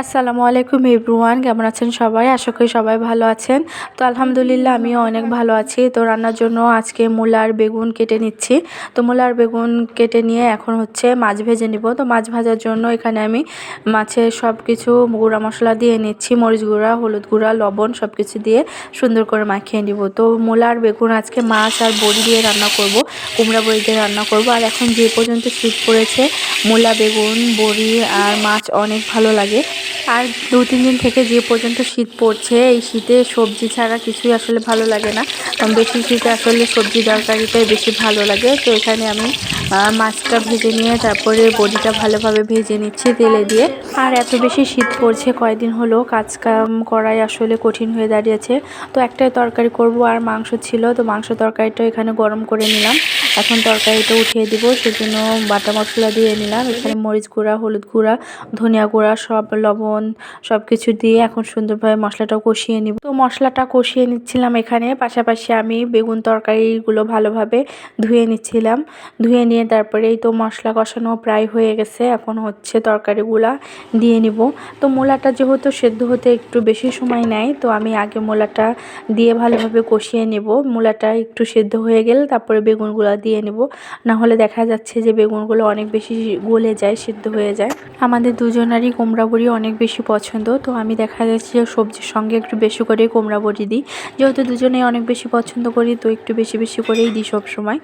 আসসালামু আলাইকুম এভরিওয়ান, কেমন আছেন সবাই? আশা করি সবাই ভালো আছেন। তো আলহামদুলিল্লাহ, আমিও অনেক ভালো আছি। তো রান্নার জন্য আজকে মূলার বেগুন কেটে নিচ্ছি। তো মূলার বেগুন কেটে নিয়ে এখন হচ্ছে মাছ ভেজে নিব। তো মাছ ভাজার জন্য এখানে আমি মাছের সব কিছু গুঁড়া মশলা দিয়ে নিচ্ছি। মরিচ গুঁড়া, হলুদ গুঁড়া, লবণ সব কিছু দিয়ে সুন্দর করে মাখিয়ে নিব। তো মূলার বেগুন আজকে মাছ আর বড়ি দিয়ে রান্না করব, কুমড়া বড়ি দিয়ে রান্না করব। আর এখন যে পর্যন্ত শীত পড়েছে, মূলা, বেগুন, বড়ি আর মাছ অনেক ভালো লাগে। আর দু, তিন দিন থেকে যে পর্যন্ত শীত পড়ছে, এই শীতে সবজি ছাড়া কিছুই আসলে ভালো লাগে না। বেশি শীতে আসলে সবজি তরকারিটাই বেশি ভালো লাগে। তো এখানে আমি মাছটা ভেজে নিয়ে তারপরে বড়িটা ভালোভাবে ভেজে নিচ্ছি তেলে দিয়ে। আর এত বেশি শীত পড়ছে, কয়েকদিন হলো কাজ কাম করাই আসলে কঠিন হয়ে দাঁড়িয়েছে। তো একটাই তরকারি করব, আর মাংস ছিল। তো মাংস তরকারিটা এখানে গরম করে নিলাম। এখন তরকারিটা উঠিয়ে দিব, সেজন্য বাটা মশলা দিয়ে নিলাম। এখানে মরিচ গুঁড়া, হলুদ গুঁড়া, ধনিয়া গুঁড়া, সব লবণ সব কিছু দিয়ে এখন সুন্দরভাবে মশলাটা কষিয়ে নিব। তো মশলাটা কষিয়ে নিচ্ছিলাম এখানে, পাশাপাশি আমি বেগুন তরকারিগুলো ভালোভাবে ধুয়ে নিচ্ছিলাম। ধুয়ে নিয়ে তারপরে এই তো মশলা কষানো প্রায় হয়ে গেছে, এখন হচ্ছে তরকারিগুলা দিয়ে নিব। তো মূলাটা যেহেতু সেদ্ধ হতে একটু বেশি সময় নেয়, তো আমি আগে মূলাটা দিয়ে ভালোভাবে কষিয়ে নেব। মূলাটা একটু সেদ্ধ হয়ে গেলে তারপরে বেগুনগুলো দিয়ে নেব। না হলে দেখা যাচ্ছে যে বেগুনগুলো অনেক বেশি গলে যায়, সিদ্ধ হয়ে যায়। আমাদের দুজনারই কুমড়া বড়ি অনেক বেশি পছন্দ। তো আমি দেখা যাচ্ছে যে সবজির সঙ্গে একটু বেশি করে কুমড়া বড়ি দিই। যেহেতু দুজনেই অনেক বেশি পছন্দ করি, তো একটু বেশি বেশি করেই দিই সবসময়।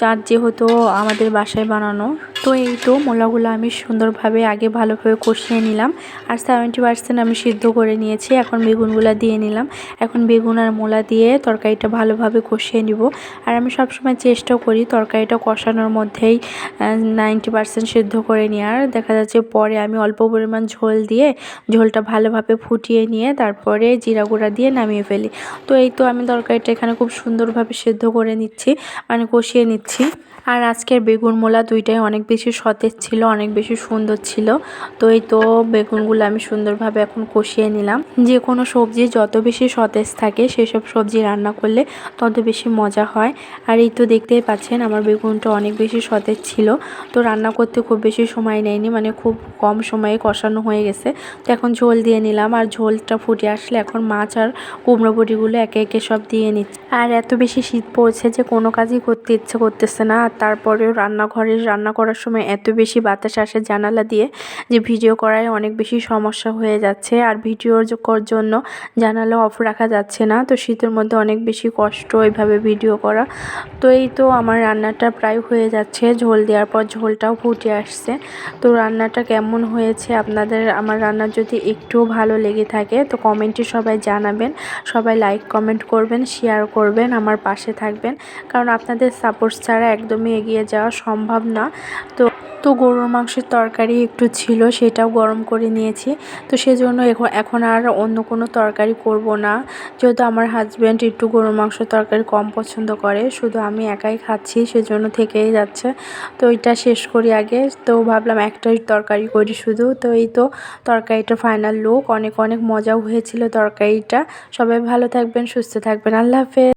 চার যেহেতু আমাদের বাসায় বানানো, তো এই তো মোলাগুলো আমি সুন্দরভাবে আগে ভালোভাবে কষিয়ে নিলাম। আর সেভেন্টি পার্সেন্ট আমি সিদ্ধ করে নিয়েছি, এখন বেগুনগুলো দিয়ে নিলাম। এখন বেগুন আর মোলা দিয়ে তরকারিটা ভালোভাবে কষিয়ে নিব। আর আমি সবসময় চেষ্টা করি তরকারিটা কষানোর মধ্যেই নাইনটি পার্সেন্ট সিদ্ধ করে নেওয়ার দেখা যাচ্ছে পরে আমি অল্প পরিমাণ ঝোল দিয়ে, ঝোলটা ভালোভাবে ফুটিয়ে নিয়ে তারপরে জিরা গুঁড়া দিয়ে নামিয়ে ফেলি। তো এই তো আমি তরকারিটা এখানে খুব সুন্দরভাবে সেদ্ধ করে নিচ্ছি মানে কষিয়ে নিচ্ছি। আর আজকের বেগুন মোলা দুইটাই অনেক বেশি সতেজ ছিল, অনেক বেশি সুন্দর ছিল। তো এই তো বেগুনগুলো আমি সুন্দরভাবে এখন কষিয়ে নিলাম। যে কোনো সবজি যত বেশি সতেজ থাকে, সেসব সবজি রান্না করলে তত বেশি মজা হয়। আর এই তো দেখতেই পাচ্ছেন আমার বেগুনটা অনেক বেশি সতেজ ছিল। তো রান্না করতে খুব বেশি সময় নেয়নি মানে খুব কম সময়ে কষানো হয়ে গেছে। তো এখন ঝোল দিয়ে নিলাম, আর ঝোলটা ফুটে আসলে এখন মাছ আর কুমড়ো বড়িগুলো একে একে সব দিয়ে নিচ্ছি। আর এত বেশি শীত পড়ছে যে কোনো কাজই করতে ইচ্ছে করতেছে না, আর তারপরেও রান্নাঘরে রান্না করার সময় এত বেশি বাতাস আসে জানালা দিয়ে যে ভিডিও করায় অনেক বেশি সমস্যা হয়ে যাচ্ছে, আর ভিডিওর জন্য জানালা অফ রাখা যাচ্ছে না। তো শীতের মধ্যে অনেক বেশি কষ্ট এইভাবে ভিডিও করা। তো এই তো আমার রান্নাটা প্রায় হয়ে যাচ্ছে। ঝোল দেওয়ার পর ঝোলটাও ফুটে আসছে। তো রান্নাটা কেমন হয়েছে আপনাদের? আমার রান্না যদি একটুও ভালো লেগে থাকে, তো কমেন্টে সবাই জানাবেন। সবাই লাইক কমেন্ট করবেন শেয়ার করবেন, আমার পাশে থাকবেন। কারণ আপনাদের সাপোর্ট ছাড়া একদমই এগিয়ে যাওয়া সম্ভব না। তো তো গরুর মাংসের তরকারি একটু ছিল, সেটাও গরম করে নিয়েছি। তো সেজন্য এখন এখন আর অন্য কোনো তরকারি করব না। যেহেতু আমার হাজব্যান্ড একটু গরুর মাংস তরকারি কম পছন্দ করে, শুধু আমি একাই খাচ্ছি, সেজন্য থেকেই যাচ্ছে। তো এটা শেষ করি আগে। তো ভাবলাম একটাই তরকারি করি শুধু। তো এই তো তরকারিটা ফাইনাল লুক অনেক অনেক মজাও হয়েছিল তরকারিটা। সবাই ভালো থাকবেন, সুস্থ থাকবেন। আল্লাহ হাফেজ।